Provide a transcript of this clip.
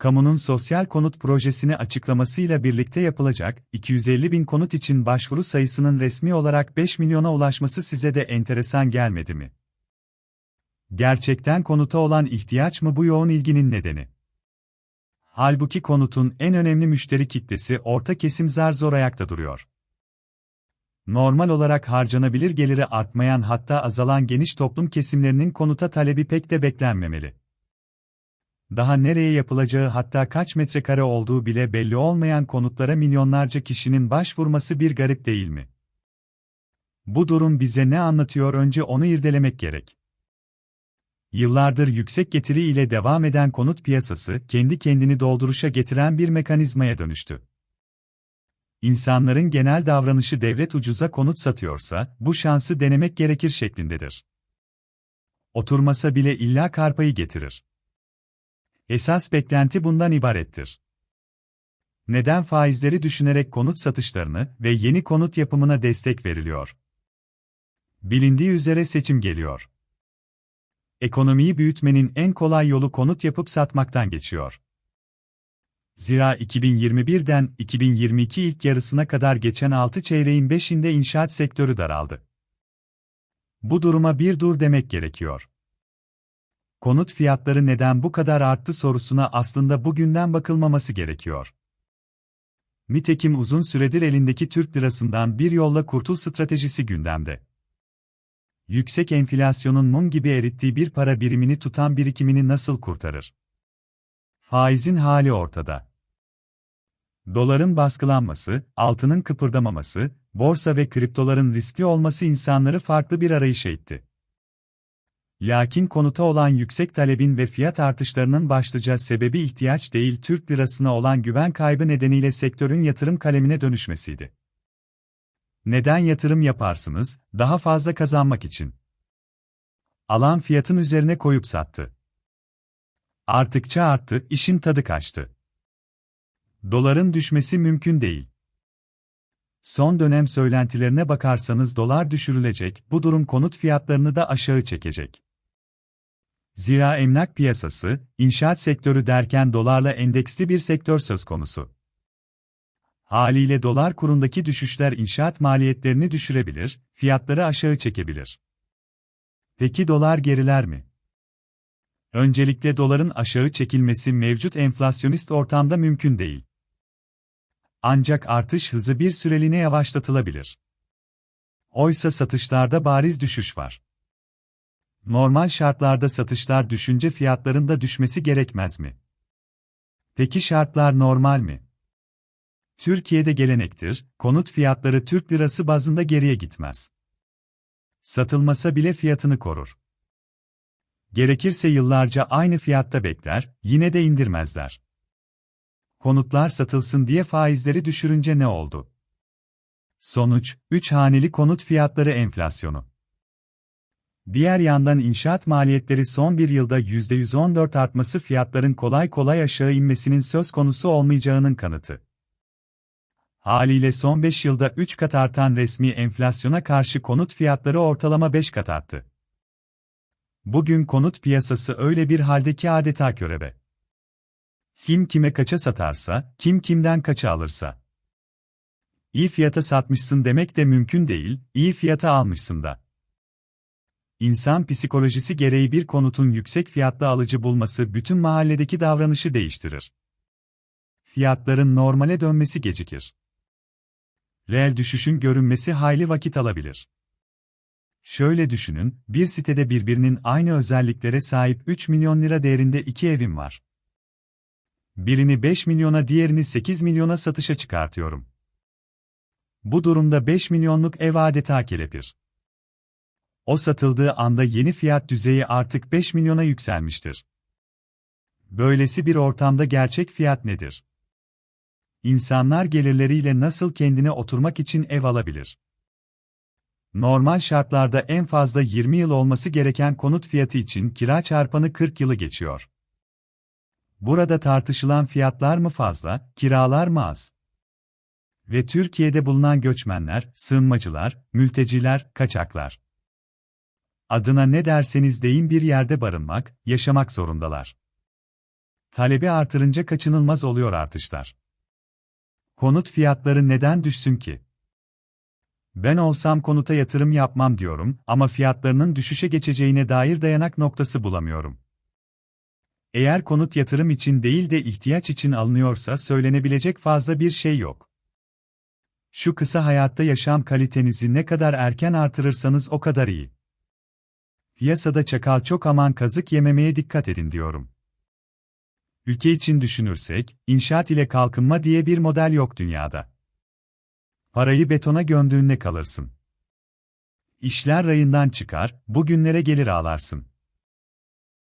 kamunun sosyal konut projesini açıklamasıyla birlikte yapılacak 250 bin konut için başvuru sayısının resmi olarak 5 milyona ulaşması size de enteresan gelmedi mi? Gerçekten konuta olan ihtiyaç mı bu yoğun ilginin nedeni? Halbuki konutun en önemli müşteri kitlesi orta kesim zar zor ayakta duruyor. Normal olarak harcanabilir geliri artmayan hatta azalan geniş toplum kesimlerinin konuta talebi pek de beklenmemeli. Daha nereye yapılacağı hatta kaç metrekare olduğu bile belli olmayan konutlara milyonlarca kişinin başvurması bir garip değil mi? Bu durum bize ne anlatıyor önce onu irdelemek gerek. Yıllardır yüksek getiri ile devam eden konut piyasası, kendi kendini dolduruşa getiren bir mekanizmaya dönüştü. İnsanların genel davranışı devlet ucuza konut satıyorsa, bu şansı denemek gerekir şeklindedir. Oturmasa bile illa karpayı getirir. Esas beklenti bundan ibarettir. Neden faizleri düşünerek konut satışlarını ve yeni konut yapımına destek veriliyor? Bilindiği üzere seçim geliyor. Ekonomiyi büyütmenin en kolay yolu konut yapıp satmaktan geçiyor. Zira 2021'den 2022 ilk yarısına kadar geçen 6 çeyreğin 5'inde inşaat sektörü daraldı. Bu duruma bir dur demek gerekiyor. Konut fiyatları neden bu kadar arttı sorusuna aslında bugünden bakılmaması gerekiyor. Nitekim uzun süredir elindeki Türk lirasından bir yolla kurtul stratejisi gündemde yüksek enflasyonun mum gibi erittiği bir para birimini tutan birikimini nasıl kurtarır? Faizin hali ortada. Doların baskılanması, altının kıpırdamaması, borsa ve kriptoların riskli olması insanları farklı bir arayışa itti. Lakin konuta olan yüksek talebin ve fiyat artışlarının başlıca sebebi ihtiyaç değil Türk lirasına olan güven kaybı nedeniyle sektörün yatırım kalemine dönüşmesiydi. Neden yatırım yaparsınız? Daha fazla kazanmak için. Alan fiyatın üzerine koyup sattı. Arttıkça arttı, işin tadı kaçtı. Doların düşmesi mümkün değil. Son dönem söylentilerine bakarsanız dolar düşürülecek, bu durum konut fiyatlarını da aşağı çekecek. Zira emlak piyasası, inşaat sektörü derken dolarla endeksli bir sektör söz konusu. Haliyle dolar kurundaki düşüşler inşaat maliyetlerini düşürebilir, fiyatları aşağı çekebilir. Peki dolar geriler mi? Öncelikle doların aşağı çekilmesi mevcut enflasyonist ortamda mümkün değil. Ancak artış hızı bir süreliğine yavaşlatılabilir. Oysa satışlarda bariz düşüş var. Normal şartlarda satışlar düşünce fiyatların da düşmesi gerekmez mi? Peki şartlar normal mi? Türkiye'de gelenektir, konut fiyatları Türk lirası bazında geriye gitmez. Satılmasa bile fiyatını korur. Gerekirse yıllarca aynı fiyatta bekler, yine de indirmezler. Konutlar satılsın diye faizleri düşürünce ne oldu? Sonuç, 3 haneli konut fiyatları enflasyonu. Diğer yandan inşaat maliyetleri son bir yılda %114 artması fiyatların kolay kolay aşağı inmesinin söz konusu olmayacağının kanıtı. Haliyle son 5 yılda 3 kat artan resmi enflasyona karşı konut fiyatları ortalama 5 kat arttı. Bugün konut piyasası öyle bir halde ki adeta körebe. Kim kime kaça satarsa, kim kimden kaça alırsa. İyi fiyata satmışsın demek de mümkün değil, iyi fiyata almışsın da. İnsan psikolojisi gereği bir konutun yüksek fiyatlı alıcı bulması bütün mahalledeki davranışı değiştirir. Fiyatların normale dönmesi gecikir reel düşüşün görünmesi hayli vakit alabilir. Şöyle düşünün, bir sitede birbirinin aynı özelliklere sahip 3 milyon lira değerinde iki evim var. Birini 5 milyona diğerini 8 milyona satışa çıkartıyorum. Bu durumda 5 milyonluk ev adeta kelepir. O satıldığı anda yeni fiyat düzeyi artık 5 milyona yükselmiştir. Böylesi bir ortamda gerçek fiyat nedir? İnsanlar gelirleriyle nasıl kendine oturmak için ev alabilir? Normal şartlarda en fazla 20 yıl olması gereken konut fiyatı için kira çarpanı 40 yılı geçiyor. Burada tartışılan fiyatlar mı fazla, kiralar mı az? Ve Türkiye'de bulunan göçmenler, sığınmacılar, mülteciler, kaçaklar. Adına ne derseniz deyin bir yerde barınmak, yaşamak zorundalar. Talebi artırınca kaçınılmaz oluyor artışlar. Konut fiyatları neden düşsün ki? Ben olsam konuta yatırım yapmam diyorum ama fiyatlarının düşüşe geçeceğine dair dayanak noktası bulamıyorum. Eğer konut yatırım için değil de ihtiyaç için alınıyorsa söylenebilecek fazla bir şey yok. Şu kısa hayatta yaşam kalitenizi ne kadar erken artırırsanız o kadar iyi. Piyasada çakal çok aman kazık yememeye dikkat edin diyorum. Ülke için düşünürsek, inşaat ile kalkınma diye bir model yok dünyada. Parayı betona gömdüğünde kalırsın. İşler rayından çıkar, bugünlere gelir ağlarsın.